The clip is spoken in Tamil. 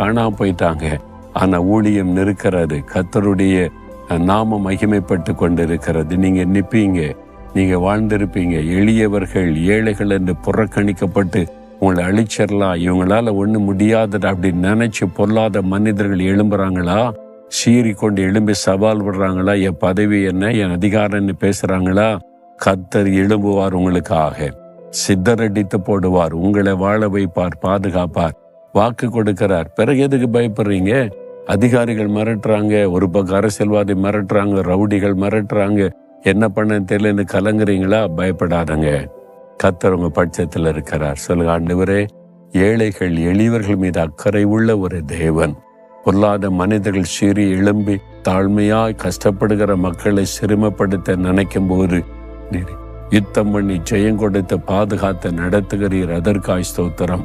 காணாம போயிட்டாங்க. ஆனா ஊழியம் நிற்கிறது கத்தருடைய நாமம் மகிமைப்பட்டு கொண்டிருக்கிறது. நீங்க நிப்பீங்க நீங்க வாழ்ந்திருப்பீங்க. எளியவர்கள் ஏழைகள் என்று புறக்கணிக்கப்பட்டு உங்களை அழிச்சிடலாம் இவங்களால ஒண்ணு முடியாதது அப்படின்னு நினைச்சு பொல்லாத மனிதர்கள் எழும்புறாங்களா? சீறி கொண்டு எழும்பி சவால் விடுறாங்களா? என் பதவி என்ன? என் அதிகாரம்னு பேசுறாங்களா? கத்தர் எழும்புவார் உங்களுக்காக. சித்தரடித்து போடுவார். உங்களை வாழ வைப்பார் பாதுகாப்பார். வாக்கு கொடுக்கிறார். பிறகு எதுக்கு பயப்படுறீங்க? அதிகாரிகள் மிரட்டுறாங்க ஒரு பக்கம் அரசியல்வாதி மிரட்டுறாங்க ரவுடிகள் மிரட்டுறாங்க. என்ன பண்ண தெரியலன்னு கலங்குறீங்களா? பயப்படாதங்க. கத்தர் உங்க பட்சத்தில் இருக்கிறார். சொல்லுங்க ஆண்டவரே ஏழைகள் எளியவர்கள் மீது அக்கறை உள்ள ஒரு தேவன். பொல்லாத மனிதர்கள் சீறி எழும்பி தாழ்மையாய் கஷ்டப்படுகிற மக்களை சிரமப்படுத்த நினைக்கும் போது யுத்தம் பண்ணி ஜெயம் கொடுத்து பாதுகாத்து நடத்துகிறீர். அதற்காய் ஸ்தோத்திரம்.